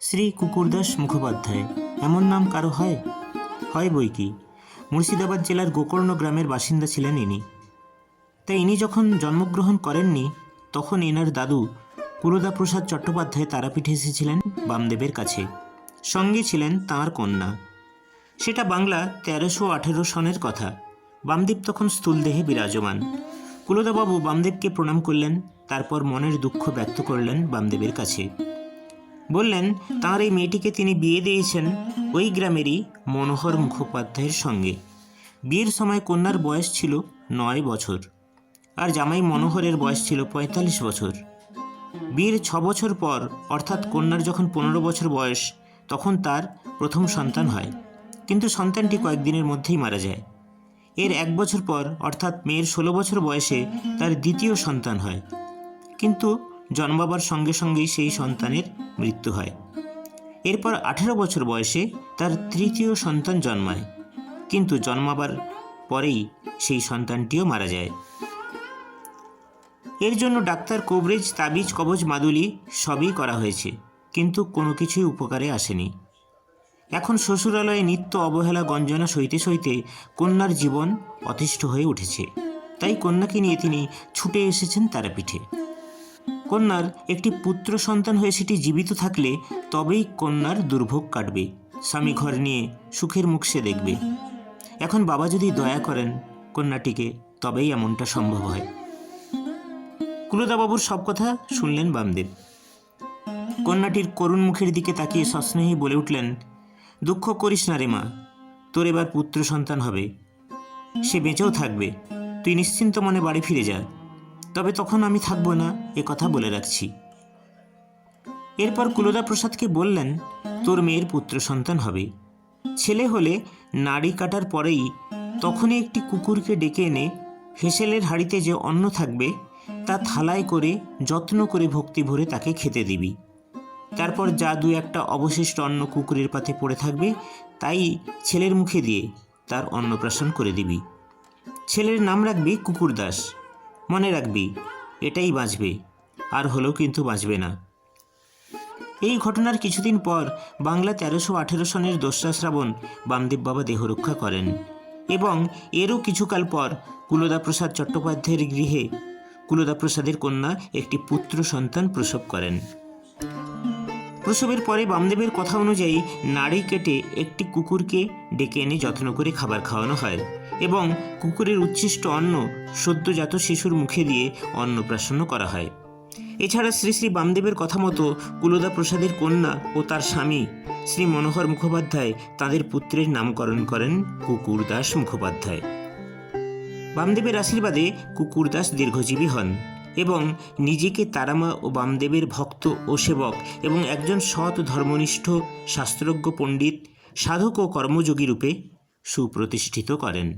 শ্রী কুকুরদাস মুখোপাধ্যায়। এমন নাম কারও হয়? হয় বই কি? মুর্শিদাবাদ জেলার গোকর্ণ গ্রামের বাসিন্দা ছিলেন ইনি। তাই ইনি যখন জন্মগ্রহণ করেননি, তখন এনার দাদু প্রসাদ চট্টোপাধ্যায় তারাপীঠে এসেছিলেন বামদেবের কাছে। সঙ্গে ছিলেন তাঁর কন্যা। সেটা বাংলা তেরোশো আঠেরো সনের কথা। বামদেব তখন স্থূলদেহে বিরাজমান। কুলদাবাবু বামদেবকে প্রণাম করলেন, তারপর মনের দুঃখ ব্যক্ত করলেন বামদেবের কাছে। বললেন, তাঁর এই মেয়েটিকে তিনি বিয়ে দিয়েছেন ওই গ্রামেরই মনোহর মুখোপাধ্যায়ের সঙ্গে। বিয়ের সময় কন্যার বয়স ছিল নয় বছর আর জামাই মনোহরের বয়স ছিল পঁয়তাল্লিশ বছর। বিয়ের ছ বছর পর অর্থাৎ কন্যার যখন পনেরো বছর বয়স, তখন তার প্রথম সন্তান হয়। কিন্তু সন্তানটি কয়েকদিনের মধ্যেই মারা যায়। এর এক বছর পর অর্থাৎ মেয়ের ষোলো বছর বয়সে তার দ্বিতীয় সন্তান হয়। কিন্তু জন্মাবার সঙ্গে সঙ্গেই সেই সন্তানের মৃত্যু হয়। এরপর আঠেরো বছর বয়সে তার তৃতীয় সন্তান জন্মায়। কিন্তু জন্মাবার পরেই সেই সন্তানটিও মারা যায়। এর জন্য ডাক্তার কোবরেজ, তাবিজ, কবজ, মাদুলি সবই করা হয়েছে। কিন্তু কোনো কিছুই উপকারে আসেনি। এখন শ্বশুরালয়ে নিত্য অবহেলা গঞ্জনা সইতে সইতে কন্যার জীবন অতিষ্ঠ হয়ে উঠেছে। তাই কন্যাকে নিয়ে তিনি ছুটে এসেছেন তারাপীঠে। কন্যার একটি পুত্র সন্তান হয়ে সেটি জীবিত থাকলে তবেই কন্যার দুর্ভোগ কাটবে। স্বামী ঘর নিয়ে সুখের মুখ সে দেখবে। এখন বাবা যদি দয়া করেন কন্যাটিকে, তবেই এমনটা সম্ভব হয়। কুলদাবাবুর সব কথা শুনলেন বামদেব। কন্যাটির করুণ মুখের দিকে তাকিয়ে সস্নেহী বলে উঠলেন, দুঃখ করিস না রে মা, তোর এবার পুত্র সন্তান হবে। সে বেঁচেও থাকবে। তুই নিশ্চিন্ত মনে বাড়ি ফিরে যা। তবে তখন আমি থাকব না, এ কথা বলে রাখছি। এরপর কুলদা প্রসাদকে বললেন, তোর মেয়ের পুত্র সন্তান হবে। ছেলে হলে নাড়ি কাটার পরেই তখনই একটি কুকুরকে ডেকে এনে হেসেলের হাড়িতে যে অন্ন থাকবে, তা থালায় করে, যত্ন করে ভক্তি ভরে তাকে খেতে দিবি। তারপর যা দু একটা অবশিষ্ট অন্ন কুকুরের পাতে পড়ে থাকবে, তাই ছেলের মুখে দিয়ে তার অন্নপ্রাশন করে দিবি। ছেলের নাম রাখবি কুকুর দাস মনে রাখবি, এটাই বাঁচবে, আর হলেও কিন্তু বাঁচবে না। এই ঘটনার কিছুদিন পর বাংলা তেরোশো আঠেরো সনের দোসরা শ্রাবণ বামদেব বাবা দেহরক্ষা করেন এবং এরও কিছুকাল পর কুলদাপ্রসাদ চট্টোপাধ্যায়ের গৃহে কুলদাপ্রসাদের কন্যা একটি পুত্র সন্তান প্রসব করেন। প্রসবের পরে বামদেবের কথা অনুযায়ী নাড়ি কেটে একটি কুকুরকে ডেকে এনে যত্ন করে খাবার খাওয়ানো হয় এবং কুকুরের উচ্ছিষ্ট অন্ন সদ্যজাত শিশুর মুখে দিয়ে অন্নপ্রাশন্ন করা হয়। এছাড়া শ্রী শ্রী বামদেবের কথা মতো কুলদা প্রসাদের কন্যা ও তার স্বামী শ্রী মনোহর মুখোপাধ্যায় তাদের পুত্রের নামকরণ করেন কুকুর দাস মুখোপাধ্যায়। বামদেবের আশীর্বাদে কুকুরদাস দীর্ঘজীবী হন। এবং নিজেকে তারামা ও বামদেবের ভক্ত ও সেবক এবং একজন সৎ ধর্মনিষ্ঠ শাস্ত্রজ্ঞ পণ্ডিত, সাধক ও কর্মযোগী রূপে সুপ্রতিষ্ঠিত করেন।